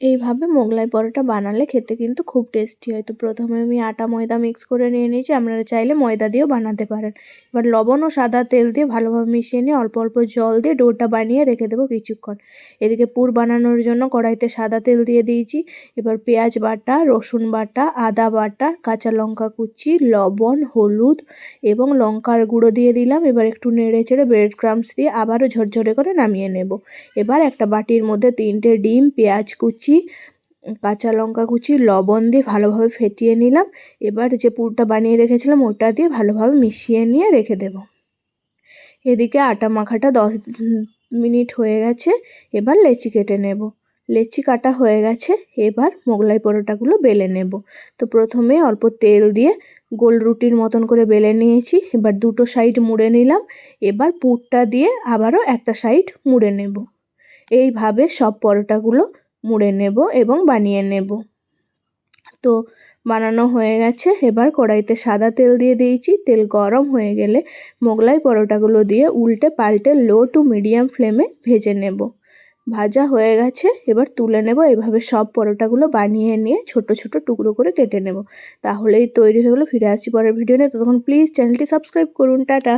এইভাবে মোগলাই পরোটা বানালে খেতে কিন্তু খুব টেস্টি হয়। তো প্রথমে আমি আটা ময়দা মিক্স করে নিয়ে নিয়েছি, আপনারা চাইলে ময়দা দিয়েও বানাতে পারেন। এবার লবণ ও সাদা তেল দিয়ে ভালোভাবে মিশিয়ে নিয়ে অল্প অল্প জল দিয়ে ডোটা বানিয়ে রেখে দেবো কিছুক্ষণ। এদিকে পুর বানানোর জন্য কড়াইতে সাদা তেল দিয়ে দিয়েছি। এবার পেঁয়াজ বাটা, রসুন বাটা, আদা বাটা, কাঁচা লঙ্কা কুচি, লবণ, হলুদ এবং লঙ্কার গুঁড়ো দিয়ে দিলাম। এবার একটু নেড়ে চেড়ে ব্রেড ক্রামস দিয়ে আবারও ঝরঝরে করে নামিয়ে নেব। এবার একটা বাটির মধ্যে তিনটে ডিম, পেঁয়াজ কুচি কাঁচা লঙ্কা কুচি, লবণ দিয়ে ভালোভাবে ফেটিয়ে নিলাম। এবার যে পুরটা বানিয়ে রেখেছিলাম, ওটা দিয়ে ভালোভাবে মিশিয়ে নিয়ে রেখে দেব। এদিকে আটা মাখাটা দশ মিনিট হয়ে গেছে, এবার লেচি কেটে নেব। লেচি কাটা হয়ে গেছে, এবার মোগলাই পরোটাগুলো বেলে নেব। তো প্রথমে অল্প তেল দিয়ে গোল রুটির মতন করে বেলে নিয়েছি, এবার দুটো সাইড মুড়ে নিলাম। এবার পুরটা দিয়ে আবারও একটা সাইড মুড়ে নেব। এইভাবে সব পরোটাগুলো মুড়ে নেব এবং বানিয়ে নেব। তো বানানো হয়ে গেছে। এবার কড়াইতে সাদা তেল দিয়ে দিয়েছি। তেল গরম হয়ে গেলে মোগলাই পরোটাগুলো দিয়ে উল্টে পাল্টে লো টু মিডিয়াম ফ্লেমে ভেজে নেব। ভাজা হয়ে গেছে। এবার তুলে নেব। এভাবে সব পরোটাগুলো বানিয়ে নিয়ে ছোট ছোট টুকরো করে কেটে নেব। তাহলেই তৈরি হয়ে গেলো। ফিরে আসছি পরের ভিডিও নিয়ে। ততক্ষণ প্লিজ চ্যানেলটি সাবস্ক্রাইব করুন। টাটা।